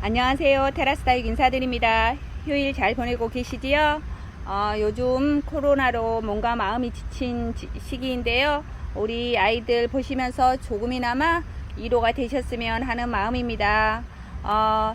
안녕하세요. 테라스다육 인사드립니다. 휴일 잘 보내고 계시지요? 어, 요즘 코로나로 몸과 마음이 지친 지- 시기인데요. 우리 아이들 보시면서 조금이나마 위로가 되셨으면 하는 마음입니다. 어,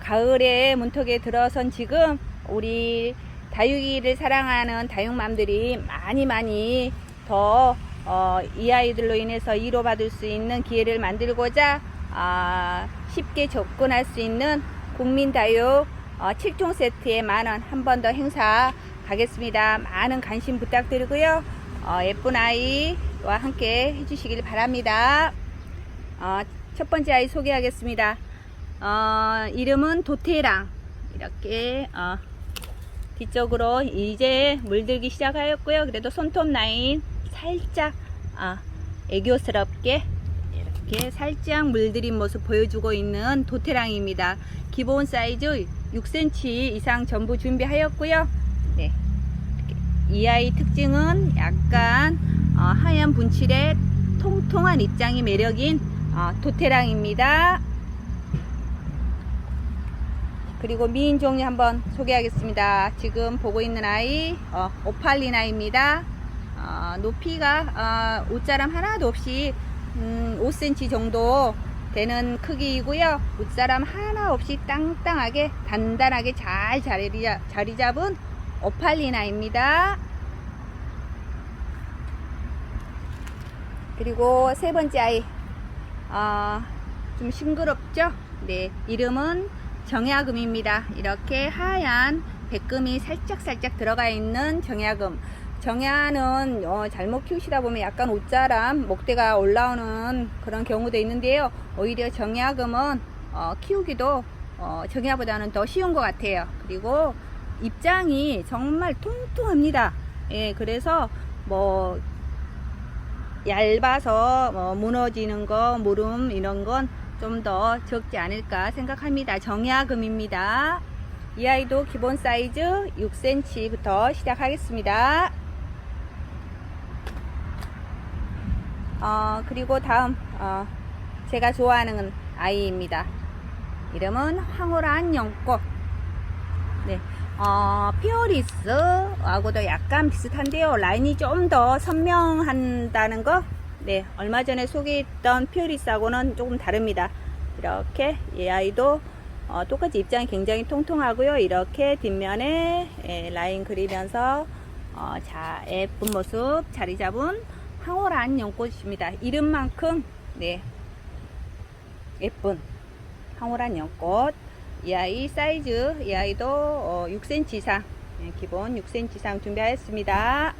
가을에 문턱에 들어선 지금 우리 다육이를 사랑하는 다육맘들이 많이 많이 더 어, 이 아이들로 인해서 위로받을 수 있는 기회를 만들고자 아, 쉽게 접근할 수 있는 국민다육 어, 7종 세트에 만원 한 번 더 행사 가겠습니다. 많은 관심 부탁드리고요. 어, 예쁜 아이와 함께 해주시길 바랍니다. 어, 첫 번째 아이 소개하겠습니다. 어, 이름은 도테랑 이렇게 어, 뒤쪽으로 이제 물들기 시작하였고요. 그래도 손톱 라인 살짝 어, 애교스럽게 이렇게 살짝 물들인 모습 보여주고 있는 도테랑입니다. 기본 사이즈 6cm 이상 전부 준비하였고요. 네. 이 아이 특징은 약간 어, 하얀 분칠의 통통한 입장이 매력인 어, 도테랑입니다. 그리고 미인 종류 한번 소개하겠습니다. 지금 보고 있는 아이 어, 오팔리나입니다. 어, 높이가 어, 옷자람 하나도 없이 음, 5cm 정도 되는 크기이고요. 옷사람 하나 없이 땅땅하게 단단하게 잘 자리, 잡- 자리 잡은 오팔리나입니다. 그리고 세 번째 아이 어, 좀 싱그럽죠? 네, 이름은 정야금입니다. 이렇게 하얀 백금이 살짝살짝 들어가 있는 정야금. 정야는 어, 잘못 키우시다 보면 약간 옷자람, 목대가 올라오는 그런 경우도 있는데요. 오히려 정야금은 어, 키우기도 어, 정야보다는 더 쉬운 것 같아요. 그리고 입장이 정말 통통합니다. 예, 그래서 뭐 얇아서 뭐 무너지는 거, 무름 이런 건 좀 더 적지 않을까 생각합니다. 정야금입니다. 이 아이도 기본 사이즈 6cm부터 시작하겠습니다. 어, 그리고 다음 어, 제가 좋아하는 아이입니다. 이름은 황홀한 연꽃. 네, 어, 피어리스하고도 약간 비슷한데요. 라인이 좀 더 선명한다는 거. 네, 얼마 전에 소개했던 피어리스하고는 조금 다릅니다. 이렇게 이 아이도 어, 똑같이 입장이 굉장히 통통하고요. 이렇게 뒷면에 예, 라인 그리면서 어, 자 예쁜 모습 자리 잡은 황홀한 연꽃입니다. 이름만큼 네 예쁜 황홀한 연꽃. 이 아이 사이즈 이 아이도 어, 6cm 이상 예, 기본 6cm 이상 준비하였습니다.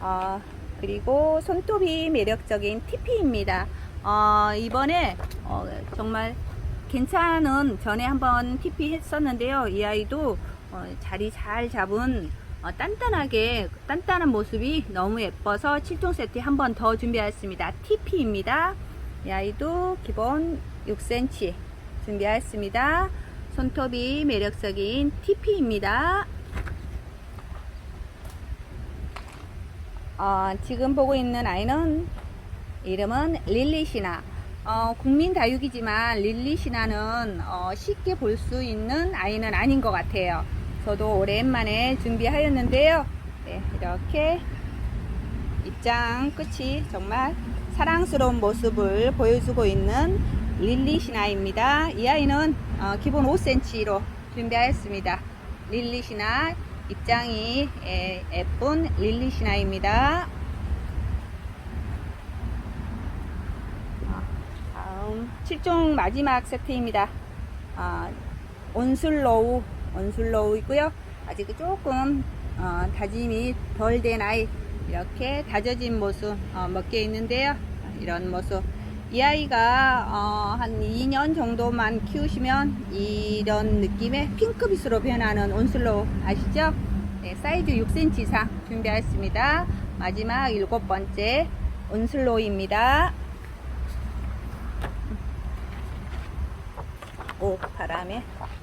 어, 그리고 손톱이 매력적인 TP입니다. 어, 이번에 어, 정말 괜찮은 전에 한번 TP 했었는데요. 이 아이도 어, 자리 잘 잡은 어, 단단하게 단단한 모습이 너무 예뻐서 7종 세트 한 번 더 준비하였습니다. TP입니다. 이 아이도 기본 6cm 준비하였습니다. 손톱이 매력적인 TP입니다. 어, 지금 보고 있는 아이는 이름은 릴리시나. 어, 국민 다육이지만 릴리시나는 어, 쉽게 볼 수 있는 아이는 아닌 것 같아요. 저도 오랜만에 준비하였는데요. 네, 이렇게 입장 끝이 정말 사랑스러운 모습을 보여주고 있는 릴리시나입니다. 이 아이는 어, 기본 5cm로 준비하였습니다. 릴리시나 입장이 예, 예쁜 릴리시나입니다. 어, 다음 7종 마지막 세트입니다. 아, 온슬로우, 온슬로우이고요. 아직 조금 어, 다짐이 덜 된 아이 이렇게 다져진 모습 어, 몇개 있는데요. 이런 모습. 이 아이가 어, 한 2년 정도만 키우시면 이런 느낌의 핑크빛으로 변하는 온슬로우 아시죠? 네, 사이즈 6cm 이상 준비하였습니다. 마지막 일곱 번째 온슬로우입니다. 오 바람에 네.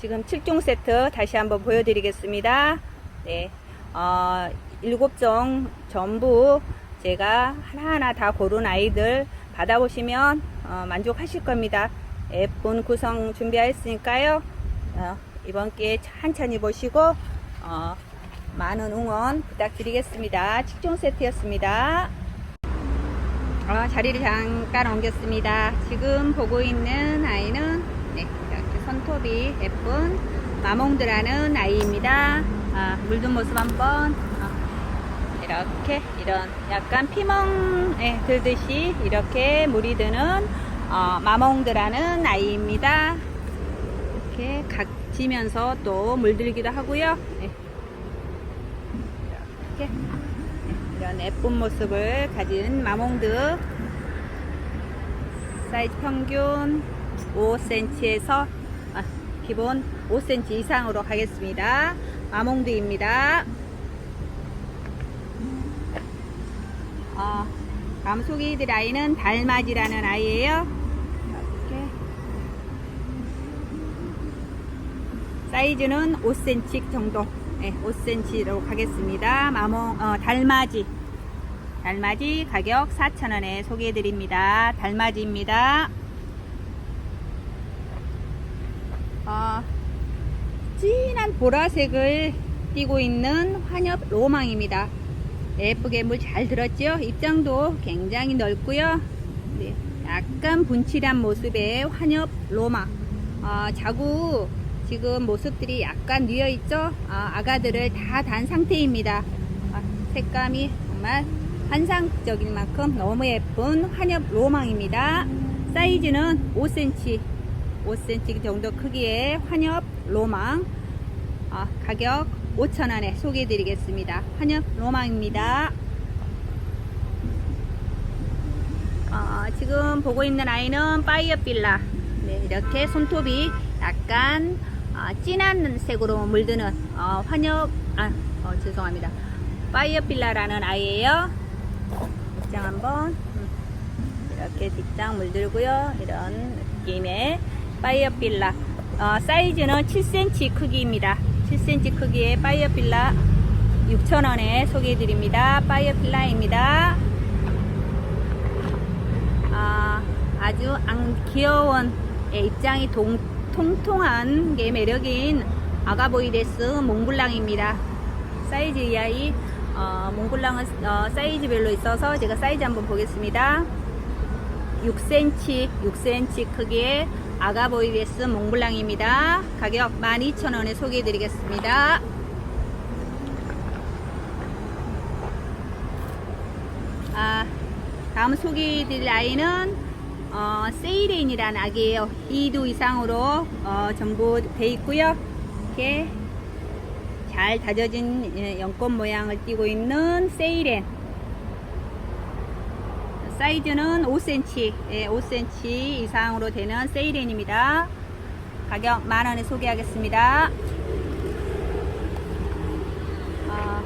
지금 7종 세트 다시 한번 보여드리겠습니다. 네, 어, 일곱 종 전부 제가 하나하나 다 고른 아이들 받아보시면 어, 만족하실 겁니다. 예쁜 구성 준비하였으니까요. 어, 이번 기회에 천천히 보시고 어, 많은 응원 부탁드리겠습니다. 직종 세트였습니다. 어, 자리를 잠깐 옮겼습니다. 지금 보고 있는 이렇게 손톱이 예쁜 마몽드라는 아이입니다. 아, 물든 모습 한번 어, 이렇게 이런 약간 피멍 들듯이 이렇게 물이 드는 어, 마몽드라는 아이입니다. 이렇게 각 지면서 또 물들기도 하고요. 네. 이렇게 이런 예쁜 모습을 가진 마몽드 사이즈 평균 5cm에서 아, 기본 5cm 이상으로 가겠습니다. 마몽드입니다. 어, 다음 소개해드릴 아이는 달맞이라는 아이예요. 이렇게 사이즈는 5cm 정도, 네, 5cm로 가겠습니다. 마몽 어, 달맞이, 달맞이 가격 4,000원에 소개해드립니다. 달맞이입니다. 어, 진한 보라색을 띠고 있는 환엽 로망입니다. 예쁘게 물 잘 들었죠? 입장도 굉장히 넓고요. 네, 약간 분칠한 모습의 환엽 로망. 어, 자구 지금 모습들이 약간 뉘어 있죠? 아, 아가들을 다 단 상태입니다. 아, 색감이 정말 환상적인 만큼 너무 예쁜 환엽 로망입니다. 사이즈는 5cm, 5cm 정도 크기의 환엽 로망. 아, 가격 5,000원에 소개해 드리겠습니다. 환엽 로망입니다. 어, 지금 보고 있는 아이는 파이어 빌라. 네, 이렇게 손톱이 약간 어, 진한 색으로 물드는 어, 환엽, 아, 어, 죄송합니다. 파이어 빌라라는 아이예요. 뒷장 한번 음, 이렇게 뒷장 물들고요. 이런 느낌의 파이어 빌라. 어, 사이즈는 7cm 크기입니다. 7cm 크기의 파이어 빌라 6,000원에 소개해 드립니다. 파이어 빌라입니다. 아, 아주 안 귀여운 예, 입장이 동, 통통한 게 매력인 아가보이데스 몽블랑입니다. 사이즈 이 아이 어, 몽블랑은 어, 사이즈별로 있어서 제가 사이즈 한번 보겠습니다. 6cm, 6cm 크기의 아가보이데스 몽블랑입니다. 가격 12,000원에 소개해 드리겠습니다. 아, 다음 소개해 드릴 아이는 어, 세이렌이라는 악이에요. 2도 이상으로 어, 전부 돼 있고요. 이렇게 잘 다져진 예, 연꽃 모양을 띠고 있는 세이렌. 사이즈는 5cm, 예, 5cm 이상으로 되는 세이렌입니다. 가격 만원에 소개하겠습니다. 어,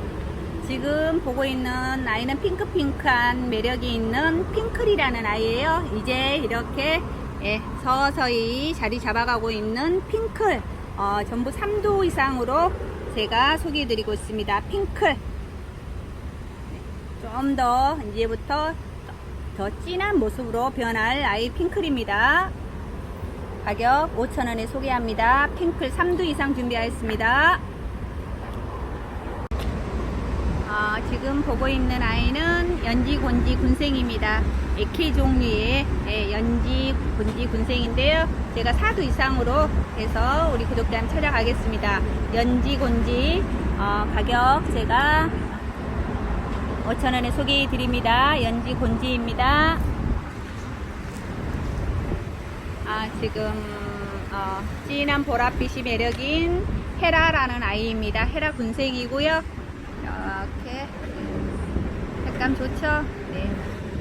지금 보고 있는 아이는 핑크핑크한 매력이 있는 핑클이라는 아이예요. 이제 이렇게 예, 서서히 자리 잡아가고 있는 핑클 어, 전부 3도 이상으로 제가 소개해드리고 있습니다. 핑클 좀 더 이제부터 더 진한 모습으로 변할 아이 핑클입니다. 가격 5,000원에 소개합니다. 핑클 3도 이상 준비하였습니다. 아, 지금 보고 있는 아이는 연지 곤지 군생입니다. AK 종류의 예, 연지 곤지 군생인데요. 제가 4도 이상으로 해서 우리 구독자님 찾아가겠습니다. 연지 곤지 어, 가격 제가 5,000원에 소개해 드립니다. 연지 곤지입니다. 아, 지금 어, 진한 보랏빛이 매력인 헤라라는 아이입니다. 헤라 군생이고요. 이렇게 색감 좋죠? 네.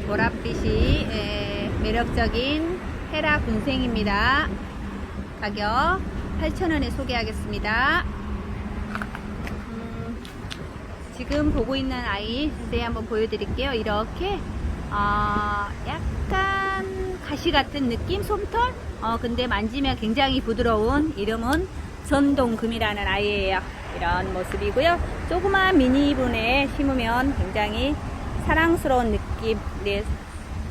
보랏빛이 예, 매력적인 헤라 군생입니다. 가격 8,000원에 소개하겠습니다. 음, 지금 보고 있는 아이 자세히 한번 보여드릴게요. 이렇게 어, 약간 가시 같은 느낌 솜털 어, 근데 만지면 굉장히 부드러운 이름은 전동금이라는 아이예요. 이런 모습이고요. 조그만 미니분에 심으면 굉장히 사랑스러운 느낌, 네,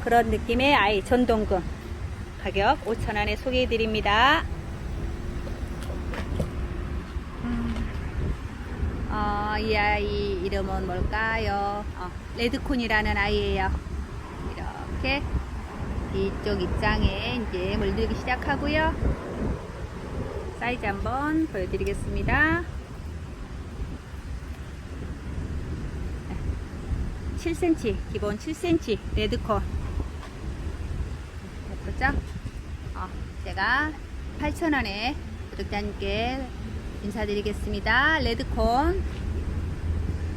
그런 느낌의 아이 전동금 가격 5,000원에 소개해 드립니다. 어, 이 아이 이름은 뭘까요? 어, 레드콘이라는 아이예요. 이렇게 이쪽 입장에 이제 물들기 시작하고요. 사이즈 한번 보여드리겠습니다. 7cm, 기본 7cm 레드콘. 예쁘죠? 어, 제가 8,000원에 구독자님께 인사드리겠습니다. 레드콘.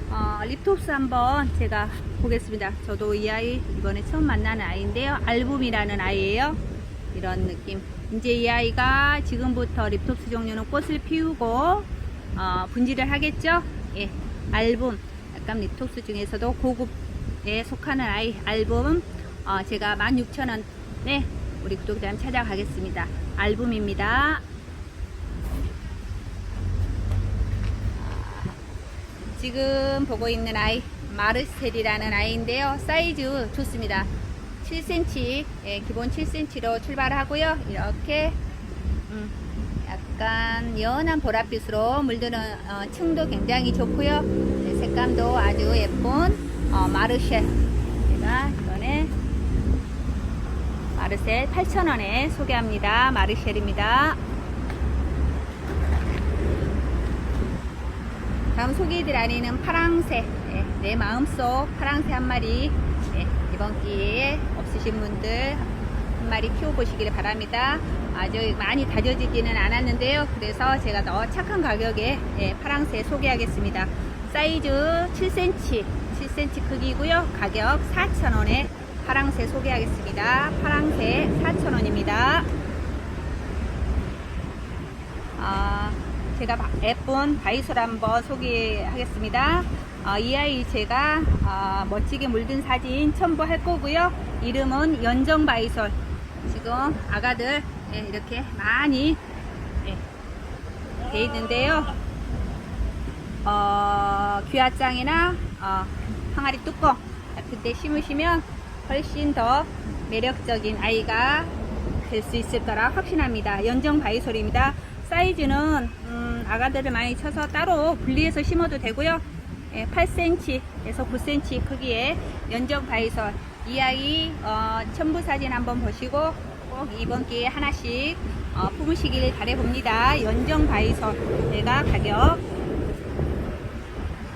어, 립톱스 한번 제가 보겠습니다. 저도 이 아이 이번에 처음 만나는 아이인데요. 알붐이라는 아이예요. 이런 느낌. 이제 이 아이가 지금부터 립톱스 종류는 꽃을 피우고 어, 분질을 하겠죠. 예, 알붐. 약간 립톱스 중에서도 고급에 속하는 아이 알붐. 어, 제가 16,000원에 우리 구독자님 찾아가겠습니다. 알붐입니다. 지금 보고 있는 아이 마르셀이라는 아이인데요. 사이즈 좋습니다. 7cm, 예, 기본 7cm로 출발하고요. 이렇게 음, 약간 연한 보랏빛으로 물드는 어, 층도 굉장히 좋고요. 네, 색감도 아주 예쁜 어, 마르셀. 제가 이번에 마르셀 8,000원에 소개합니다. 마르셀입니다. 다음 소개해드릴 아이는 파랑새. 네, 내 마음속 파랑새 한 마리. 네, 이번 기회에 없으신 분들 한 마리 키워보시길 바랍니다. 아주 많이 다져지지는 않았는데요. 그래서 제가 더 착한 가격에 네, 파랑새 소개하겠습니다. 사이즈 7cm, 7cm 크기고요. 가격 4,000원에 파랑새 소개하겠습니다. 파랑새 4,000원입니다. 아, 제가 바- 예쁜 바이솔 한번 소개하겠습니다. 어, 이 아이 제가 어, 멋지게 물든 사진 첨부할 거고요. 이름은 연정 바이솔. 지금 아가들 예, 이렇게 많이 예, 돼 있는데요. 어, 귀화장이나 어, 항아리 뚜껑 같은 데 심으시면 훨씬 더 매력적인 아이가 될 수 있을 거라 확신합니다. 연정 바이솔입니다. 사이즈는 음, 아가들을 많이 쳐서 따로 분리해서 심어도 되고요. 예, 8cm에서 9cm 크기의 연정 바이솔 이 아이 어, 첨부 사진 한번 보시고 꼭 이번 기회에 하나씩 어, 품으시길 바래봅니다. 연정 바이솔 제가 가격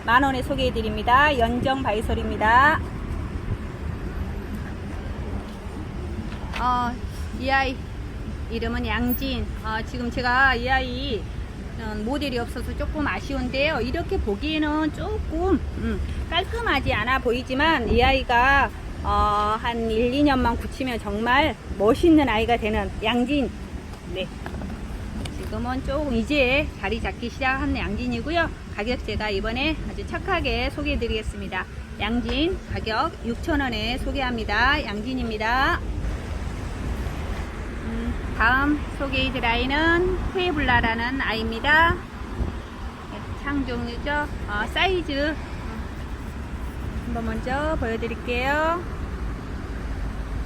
만원에 소개해드립니다. 연정 바이솔입니다. 어, 이 아이 이름은 양진. 어, 지금 제가 이 아이 어, 모델이 없어서 조금 아쉬운데요. 이렇게 보기에는 조금 음, 깔끔하지 않아 보이지만 이 아이가 어, 한 1, 2년만 굳히면 정말 멋있는 아이가 되는 양진. 네. 지금은 조금 이제 자리 잡기 시작한 양진이고요. 가격 제가 이번에 아주 착하게 소개해 드리겠습니다. 양진 가격 6,000원에 소개합니다. 양진입니다. 음, 다음 소개해드릴 아이는 후에블라라는 아이입니다. 네, 창 종류죠. 어, 사이즈 음, 한번 먼저 보여드릴게요.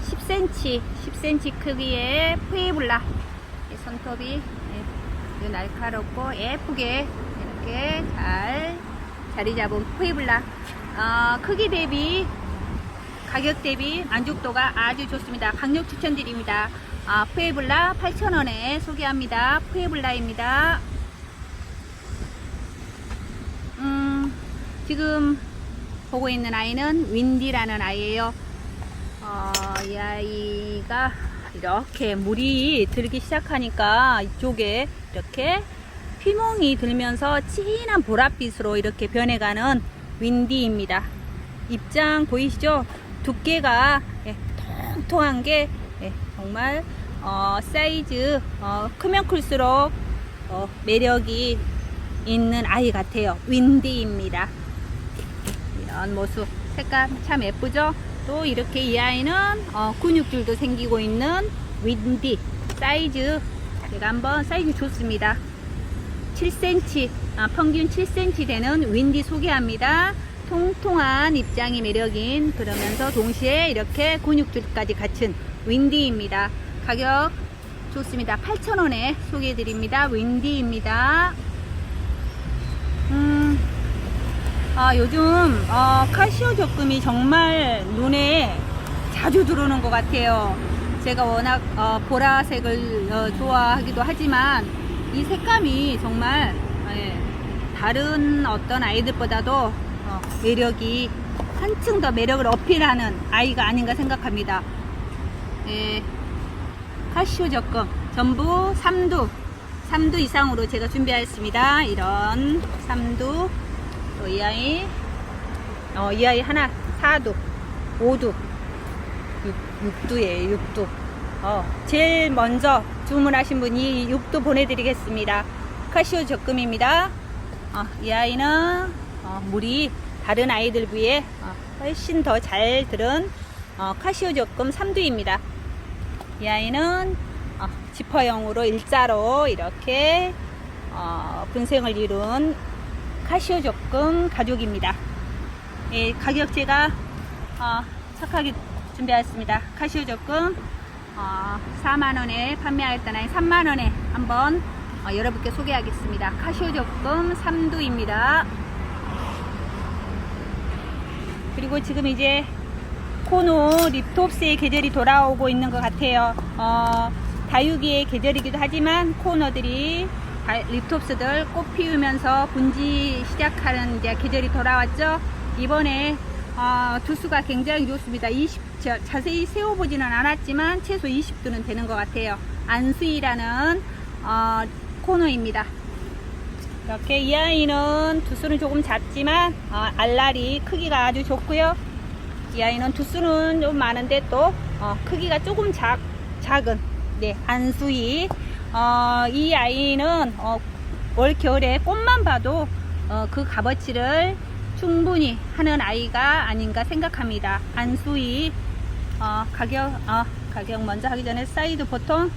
10cm, 10cm 크기의 푸에블라. 이 손톱이 네, 아주 날카롭고 예쁘게 이렇게 잘 자리 잡은 푸에블라. 어, 크기 대비 가격 대비 만족도가 아주 좋습니다. 강력 추천드립니다. 아, 푸에블라 8,000원에 소개합니다. 푸에블라입니다. 음, 지금 보고 있는 아이는 윈디라는 아이예요. 어, 이 아이가 이렇게 물이 들기 시작하니까 이쪽에 이렇게 피멍이 들면서 진한 보랏빛으로 이렇게 변해가는 윈디입니다. 입장 보이시죠? 두께가 예, 통통한 게 예, 정말 어, 사이즈 어, 크면 클수록 어, 매력이 있는 아이 같아요. 윈디입니다. 이런 모습 색감 참 예쁘죠? 또 이렇게 이 아이는 어, 근육줄도 생기고 있는 윈디 사이즈 제가 한번 사이즈 좋습니다. 7cm, 아, 평균 7cm 되는 윈디 소개합니다. 통통한 입장이 매력인 그러면서 동시에 이렇게 근육들까지 갖춘 윈디입니다. 가격 좋습니다. 8,000원에 소개해드립니다. 윈디입니다. 음, 아, 요즘 어, 카시오 적금이 정말 눈에 자주 들어오는 것 같아요. 제가 워낙 어, 보라색을 어, 좋아하기도 하지만 이 색감이 정말 예, 다른 어떤 아이들보다도 어, 매력이 한층 더 매력을 어필하는 아이가 아닌가 생각합니다. 예, 카시오 적금 전부 3두 3두 이상으로 제가 준비하였습니다. 이런 3두 또 이 아이 어, 이 아이 하나 4두 5두 6, 두예요 6두 어, 제일 먼저 주문하신 분이 6두 보내드리겠습니다. 카시오 적금입니다. 어, 이 아이는 어, 물이 다른 아이들 비해 어, 훨씬 더 잘 들은 어, 카시오 적금 3두입니다. 이 아이는 어, 지퍼형으로 일자로 이렇게 어, 분생을 이룬 카시오 적금 가죽입니다. 예, 가격 제가 어, 착하게 준비하였습니다. 카시오 적금 어, 4만원에 판매하였던 아이 3만원에 한번 어, 여러분께 소개하겠습니다. 카시오 적금 3두입니다. 그리고 지금 이제 코노 립톱스의 계절이 돌아오고 있는 것 같아요. 어, 다육이의 계절이기도 하지만 코너들이 다- 립톱스들 꽃 피우면서 분지 시작하는 이제 계절이 돌아왔죠. 이번에 어, 두수가 굉장히 좋습니다. 20, 자, 자세히 세워보지는 않았지만 최소 20두는 되는 것 같아요. 안수이라는 어, 코너입니다. 이렇게 이 아이는 두수는 조금 작지만 어, 알알이 크기가 아주 좋고요. 이 아이는 두수는 좀 많은데 또 어, 크기가 조금 작, 작은 네 안수이 어, 이 아이는 어, 올 겨울에 꽃만 봐도 어, 그 값어치를 충분히 하는 아이가 아닌가 생각합니다. 안수이 어, 가격 어, 가격 먼저 하기 전에 사이즈 보통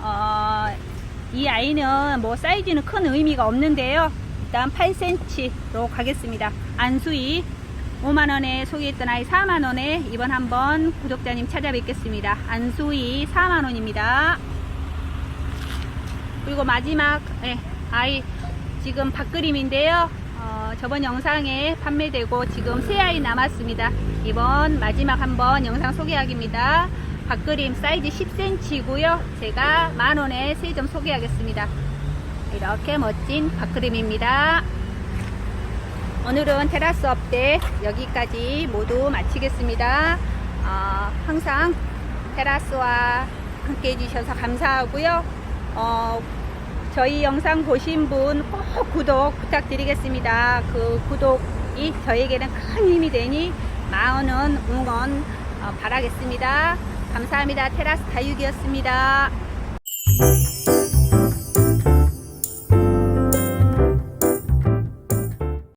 어, 이 아이는 뭐 사이즈는 큰 의미가 없는데요. 일단 8cm로 가겠습니다. 안수이 5만원에 소개했던 아이 4만원에 이번 한번 구독자님 찾아뵙겠습니다. 안수이 4만원입니다. 그리고 마지막 예, 아이 지금 밥그림인데요. 어, 저번 영상에 판매되고 지금 세 아이 남았습니다. 이번 마지막 한번 영상 소개하기입니다. 밥그림 사이즈 10cm고요. 제가 만원에 세점 소개하겠습니다. 이렇게 멋진 밥그림입니다. 오늘은 테라스 업데 여기까지 모두 마치겠습니다. 어, 항상 테라스와 함께 해주셔서 감사하고요. 어, 저희 영상 보신 분 꼭 구독 부탁드리겠습니다. 그 구독이 저에게는 큰 힘이 되니 많은 응원 어, 바라겠습니다. 감사합니다. 테라스 다육이었습니다.